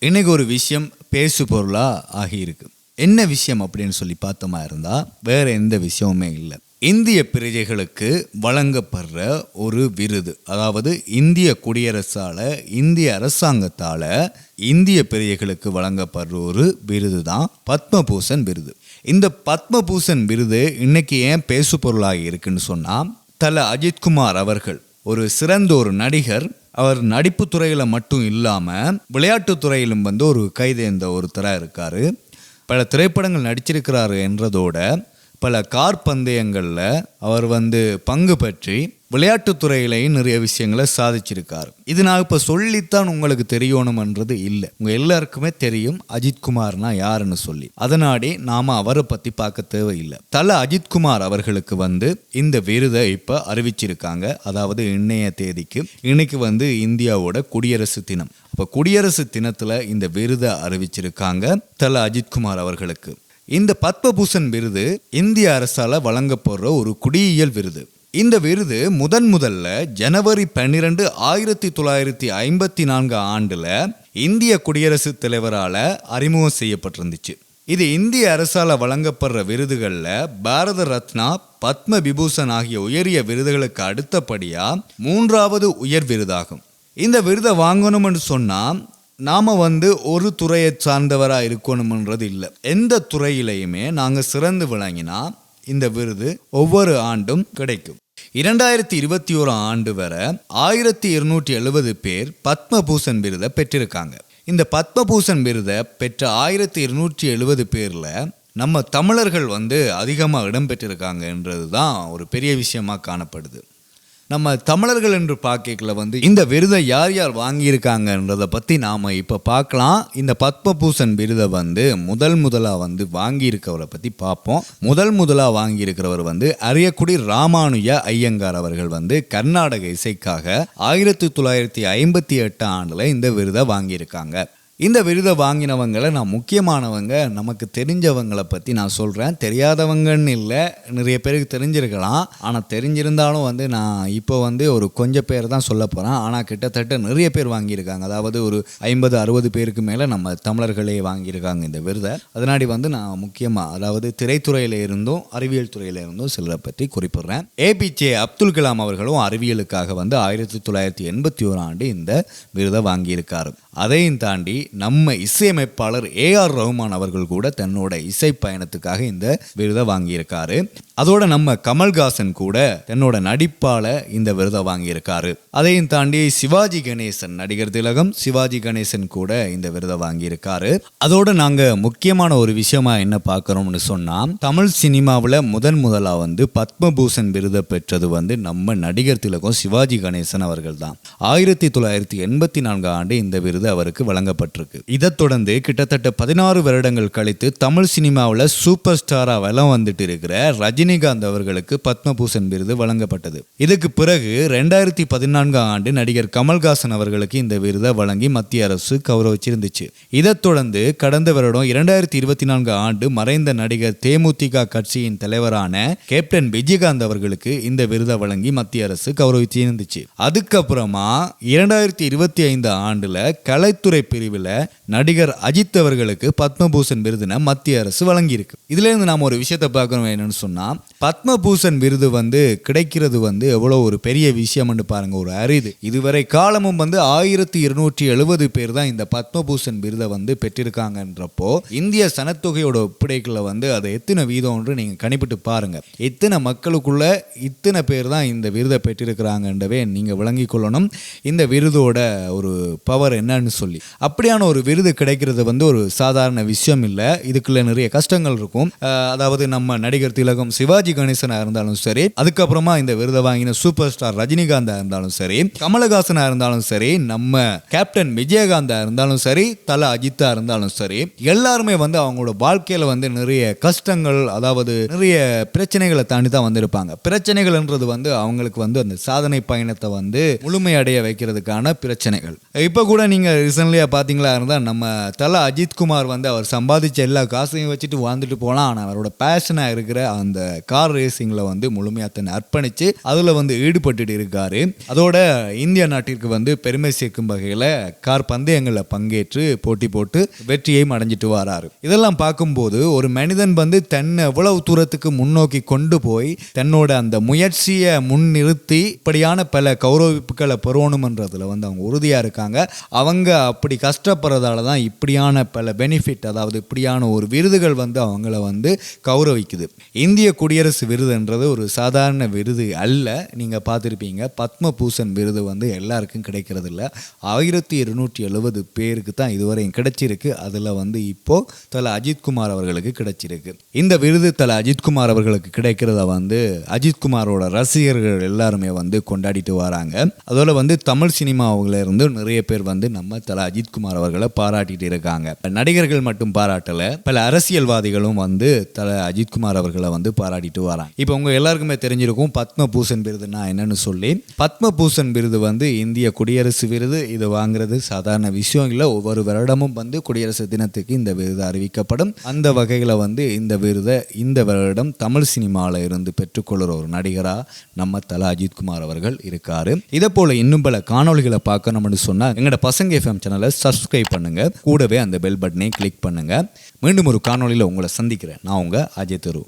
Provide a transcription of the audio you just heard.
இன்றைக்கி ஒரு விஷயம் பேசு பொருளாக ஆகியிருக்கு. என்ன விஷயம் அப்படின்னு சொல்லி பார்த்தோமா இருந்தால் வேற எந்த விஷயமுமே இல்லை. இந்திய பிரஜைகளுக்கு வழங்கப்படுற ஒரு விருது அதாவது இந்திய குடியரசால் இந்திய அரசாங்கத்தால் இந்திய பிரஜைகளுக்கு வழங்கப்படுற ஒரு விருது தான் பத்மபூஷன் விருது. இந்த பத்மபூஷன் விருது இன்னைக்கு ஏன் பேசு பொருளாகி இருக்குன்னு சொன்னால் தல அஜித்குமார் அவர்கள் ஒரு சிறந்த ஒரு நடிகர் அவர் நடிப்பு துறையில் மட்டும் இல்லாமல் விளையாட்டு துறையிலும் வந்து ஒரு கைதேர்ந்த ஒருத்தராக இருக்கார். பல திரைப்படங்கள் நடிச்சிருக்கிறாரு என்றதோட பல கார் பந்தயங்களில் அவர் வந்து பங்கு பற்றி விளையாட்டுத் துறையிலையும் நிறைய விஷயங்களை சாதிச்சிருக்காரு. இது நான் இப்போ சொல்லித்தான் உங்களுக்கு தெரியணுமன்றது இல்லை. உங்கள் எல்லாருக்குமே தெரியும் அஜித்குமார்னா யாருன்னு சொல்லி. அதனாடி நாம அவரை பற்றி பார்க்க தேவையில்லை. தல அஜித்குமார் அவர்களுக்கு வந்து இந்த விருதை இப்போ அறிவிச்சிருக்காங்க. அதாவது இன்னைய தேதிக்கு இன்னைக்கு வந்து இந்தியாவோட குடியரசு தினம். அப்போ குடியரசு தினத்தில் இந்த விருதை அறிவிச்சிருக்காங்க தல அஜித்குமார் அவர்களுக்கு. இந்த பத்மபூஷன் விருது இந்திய அரசால வழங்கப்படுற ஒரு குடியியல் விருது. இந்த விருது முதன் முதல்ல ஜனவரி பன்னிரெண்டு ஆயிரத்தி தொள்ளாயிரத்தி ஐம்பத்தி நான்கு ஆண்டுல இந்திய குடியரசுத் தலைவரால அறிமுகம் செய்யப்பட்டிருந்துச்சு. இது இந்திய அரசால வழங்கப்படுற விருதுகளில் பாரத ரத்னா பத்ம விபூஷன் ஆகிய உயரிய விருதுகளுக்கு அடுத்தபடியா மூன்றாவது உயர் விருதாகும். இந்த விருதை வாங்கணும்னு சொன்னா நாம் வந்து ஒரு துறையை சார்ந்தவராக இருக்கணும்ன்றது இல்லை எந்த துறையிலையுமே நாங்கள் சிறந்து விளங்கினா இந்த விருது ஒவ்வொரு ஆண்டும் கிடைக்கும். இரண்டாயிரத்தி இருபத்தி ஓரு ஆண்டு வரை ஆயிரத்தி இருநூற்றி எழுபது பேர் பத்மபூஷன் விருதை பெற்றிருக்காங்க. இந்த பத்மபூஷன் விருதை பெற்ற ஆயிரத்தி இருநூற்றி எழுபது பேரில் நம்ம தமிழர்கள் வந்து அதிகமாக இடம்பெற்றிருக்காங்கன்றது தான் ஒரு பெரிய விஷயமாக காணப்படுது. நம்ம தமிழர்கள் என்று பார்க்கல வந்து இந்த விருதை யார் யார் வாங்கியிருக்காங்கன்றதை பற்றி நாம் இப்போ பார்க்கலாம். இந்த பத்மபூஷன் விருதை வந்து முதல் முதலாக வந்து வாங்கியிருக்கவரை பற்றி பார்ப்போம். முதல் முதலாக வாங்கியிருக்கிறவர் வந்து அரியக்குடி ராமானுஜ ஐயங்கார் அவர்கள் வந்து கர்நாடக இசைக்காக ஆயிரத்தி தொள்ளாயிரத்தி ஐம்பத்தி எட்டு ஆண்டில் இந்த விருதை வாங்கியிருக்காங்க. இந்த விருதை வாங்கினவங்களை நான் முக்கியமானவங்க நமக்கு தெரிஞ்சவங்களை பற்றி நான் சொல்கிறேன் தெரியாதவங்கன்னு இல்லை நிறைய பேருக்கு தெரிஞ்சிருக்கலாம். ஆனால் தெரிஞ்சிருந்தாலும் வந்து நான் இப்போ வந்து ஒரு கொஞ்சம் பேர் தான் சொல்ல போகிறேன் ஆனால் கிட்டத்தட்ட நிறைய பேர் வாங்கியிருக்காங்க. அதாவது ஒரு ஐம்பது அறுபது பேருக்கு மேலே நம்ம தமிழர்களே வாங்கியிருக்காங்க இந்த விருதை. அதனாடி வந்து நான் முக்கியமாக அதாவது திரைத்துறையில் இருந்தும் அறிவியல் துறையில் இருந்தும் சிலரை பற்றி குறிப்பிடுறேன். ஏபிஜே அப்துல் கலாம் அவர்களும் அறிவியலுக்காக வந்து ஆயிரத்தி தொள்ளாயிரத்தி எண்பத்தி ஓராம் ஆண்டு இந்த விருதை வாங்கியிருக்காரு. அதையும் தாண்டி நம்ம இசையமைப்பாளர் ஏ ஆர் ரஹ்மான் அவர்கள் கூட தன்னோட இசை பயணத்துக்காக இந்த விருதை வாங்கியிருக்காரு. அதோட நம்ம கமல்ஹாசன் கூட தன்னோட நடிப்பால இந்த விருதை வாங்கியிருக்காரு. அதையும் தாண்டி சிவாஜி கணேசன் நடிகர் திலகம் சிவாஜி கணேசன் கூட இந்த விருதை வாங்கியிருக்காரு. அதோட நாங்க முக்கியமான ஒரு விஷயமா என்ன பார்க்கறோம்னு சொன்னா தமிழ் சினிமாவில் முதன் முதலா வந்து பத்மபூஷன் விருதை பெற்றது வந்து நம்ம நடிகர் திலகம் சிவாஜி கணேசன் அவர்கள் தான். ஆயிரத்தி தொள்ளாயிரத்தி எண்பத்தி நான்கு ஆண்டு இந்த விருது அவருக்கு வழங்கப்பட்டிருக்கு இதைத் தொடர்ந்து கிட்டத்தட்ட பதினாறு வருடங்கள் கழித்து தமிழ் சினிமாவில் சூப்பர் ஸ்டாராவெல்லாம் வந்துட்டு இருக்கிற ரஜினிகாந்த் அவர்களுக்கு பத்மபூஷன் விருது வழங்கப்பட்டது. இதுக்கு பிறகு ரெண்டாயிரத்தி பதினான்காம் ஆண்டு நடிகர் கமல்ஹாசன் அவர்களுக்கு இந்த விருதை வழங்கி மத்திய அரசு கௌரவிச்சிருந்துச்சு. இதைத் தொடர்ந்து கடந்த வருடம் இரண்டாயிரத்தி இருபத்தி நான்கு ஆண்டு மறைந்த நடிகர் தேமுதிக கட்சியின் தலைவரான கேப்டன் விஜயகாந்த் அவர்களுக்கு இந்த விருதை வழங்கி மத்திய அரசு கௌரவிச்சிருந்துச்சு. அதுக்கப்புறமா இரண்டாயிரத்தி இருபத்தி ஐந்து ஆண்டுல கலைத்துறை பிரிவில் நடிகர் அஜித் அவர்களுக்கு பத்மபூஷன் விருதுனை மத்திய அரசு வழங்கியிருக்கு. இதுல இருந்து நாம் ஒரு விஷயத்தை பார்க்கணும் என்னன்னு சொன்னா பத்மபூஷன் விருது வந்து கிடைக்கிறது வந்து எவ்வளோ ஒரு பெரிய விஷயம்னு பாருங்க ஒரு அரிது. இதுவரை காலமும் வந்து ஆயிரத்தி இருநூற்றி எழுபது பேர் தான் இந்த பத்மபூஷன் விருதை வந்து பெற்றிருக்காங்கன்றப்போ இந்திய சனத்தொகையோட ஒப்படைக்குள்ள வந்து அது எத்தனை வீதம்ன்று நீங்க கணிப்பிட்டு பாருங்க. எத்தனை மக்களுக்குள்ள இத்தனை பேர் தான் இந்த விருதை பெற்றிருக்கிறாங்கன்றவே நீங்க விளங்கிக் கொள்ளணும். இந்த விருதோட ஒரு பவர் என்னன்னு சொல்லி. அப்படியான ஒரு விருது கிடைக்கிறது வந்து ஒரு சாதாரண விஷயம் இல்லை. இதுக்குள்ள நிறைய கஷ்டங்கள் இருக்கும். அதாவது நம்ம நடிகர் திலகம் சிவாஜி கணேசனாக இருந்தாலும் சரி அதுக்கப்புறமா இந்த விருதை வாங்கின சூப்பர் ஸ்டார் ரஜினிகாந்தா இருந்தாலும் சரி கமலஹாசனா இருந்தாலும் சரி நம்ம கேப்டன் விஜயகாந்தா இருந்தாலும் சரி தல அஜித்தா இருந்தாலும் சரி எல்லாருமே வந்து அவங்களோட வாழ்க்கையில வந்து நிறைய கஷ்டங்கள் அதாவது நிறைய பிரச்சனைகளை தாண்டி தான் வந்திருப்பாங்க. பிரச்சனைகள்ன்றது வந்து அவங்களுக்கு வந்து அந்த சாதனை பயணத்தை வந்து முழுமையடைய வைக்கிறதுக்கான பிரச்சனைகள். இப்போ கூட நீங்க ரீசன்லியா பார்த்தீங்க பார்த்தீங்களா இருந்தால் நம்ம தலை அஜித்குமார் வந்து அவர் சம்பாதிச்ச எல்லா காசையும் வச்சுட்டு வாழ்ந்துட்டு போகலாம் ஆனால் அவரோட பேஷனாக இருக்கிற அந்த கார் ரேசிங்கில் வந்து முழுமையாக தன்னை அர்ப்பணித்து அதில் வந்து ஈடுபட்டுட்டு இருக்காரு. அதோட இந்திய நாட்டிற்கு வந்து பெருமை சேர்க்கும் வகையில் கார் பந்தயங்களில் பங்கேற்று போட்டி போட்டு வெற்றியையும் அடைஞ்சிட்டு வராரு. இதெல்லாம் பார்க்கும்போது ஒரு மனிதன் வந்து தன்னை எவ்வளவு தூரத்துக்கு முன்னோக்கி கொண்டு போய் தன்னோட அந்த முயற்சியை முன்னிறுத்தி இப்படியான பல கௌரவிப்புகளை பெறணுமன்றதுல வந்து அவங்க உறுதியாக இருக்காங்க. அவங்க அப்படி கஷ்டப்படுறதால தான் இப்படியான பல பெனிஃபிட் அதாவது இப்படியான ஒரு விருதுகள் வந்து அவங்கள வந்து கௌரவிக்குது. இந்திய குடியரசு விருதுன்றது ஒரு சாதாரண விருது அல்ல. நீங்கள் பார்த்துருப்பீங்க பத்மபூஷன் விருது வந்து எல்லாருக்கும் கிடைக்கிறது இல்லை ஆயிரத்தி இருநூற்றி எழுபது பேருக்கு தான் இதுவரையும் கிடைச்சிருக்கு. அதில் வந்து இப்போ தலை அஜித்குமார் அவர்களுக்கு கிடைச்சிருக்கு. இந்த விருது தல அஜித்குமார் அவர்களுக்கு கிடைக்கிறத வந்து அஜித்குமாரோட ரசிகர்கள் எல்லாருமே வந்து கொண்டாடிட்டு வராங்க. அதோட வந்து தமிழ் சினிமாவில் இருந்து நிறைய பேர் வந்து நம்ம தல அஜித்குமார் அவர்களை பாராட்டிட்டு இருக்காங்க. நடிகர்கள் மட்டும் பாராட்டல பல அரசியல்வாதிகளும் வந்து தல அஜித்குமார் அவர்களை வந்து பாராட்டிட்டு வராங்க. இப்போ உங்க எல்லாருக்குமே தெரிஞ்சிருக்கும் பத்மபூஷன் விருதுனா என்னன்னு சொல்லி. பத்மபூஷன் விருது வந்து இந்திய குடியரசு விருது. இது வாங்குறது சாதாரண விஷயம் இல்லை. ஒவ்வொரு வருடமும் வந்து குடியரசு தினத்துக்கு இந்த விருது அறிவிக்கப்படும். அந்த வகையில் வந்து இந்த விருதை இந்த வருடம் தமிழ் சினிமாவில் இருந்து பெற்றுக்கொள்கிற ஒரு நடிகராக நம்ம தல அஜித்குமார் அவர்கள் இருக்காரு. இதை போல இன்னும் பல காணொளிகளை பார்க்கணும்னு சொன்னால் எங்களோட பசங்க எஃப்எம் சேனலை சப்ஸ்கிரைப் பண்ணுங்க. கூடவே அந்த பெல் பட்டனையும் கிளிக் பண்ணுங்க. மீண்டும் ஒரு காணொளியில் உங்களை சந்திக்கிறேன். நான் உங்க அஜய் தரு